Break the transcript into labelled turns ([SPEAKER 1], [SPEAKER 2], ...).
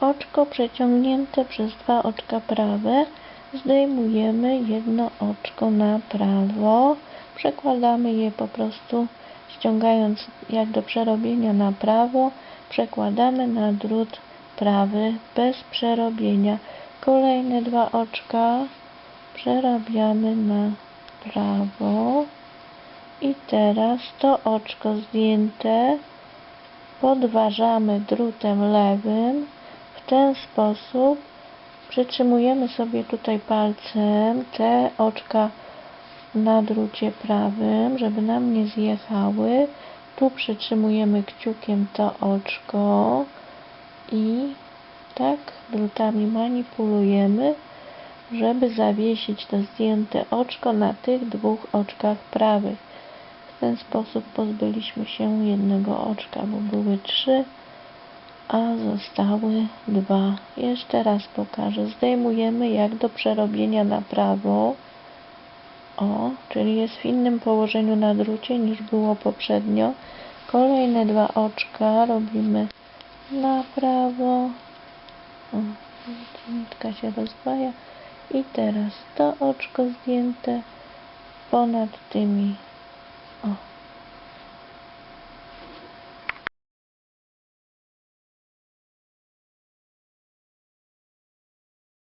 [SPEAKER 1] oczko przeciągnięte przez dwa oczka prawe. Zdejmujemy jedno oczko na prawo. Przekładamy je po prostu ściągając jak do przerobienia na prawo przekładamy na drut prawy bez przerobienia. Kolejne dwa oczka przerabiamy na prawo. I teraz to oczko zdjęte. Podważamy drutem lewym ten sposób przytrzymujemy sobie tutaj palcem te oczka na drucie prawym, żeby nam nie zjechały. Tu przytrzymujemy kciukiem to oczko i tak drutami manipulujemy, żeby zawiesić to zdjęte oczko na tych dwóch oczkach prawych. W ten sposób pozbyliśmy się jednego oczka, bo były trzy, a zostały dwa. Jeszcze raz pokażę. Zdejmujemy jak do przerobienia na prawo. O, czyli jest w innym położeniu na drucie niż było poprzednio. Kolejne dwa oczka robimy na prawo. O, nitka się rozdwaja. I teraz to oczko zdjęte ponad tymi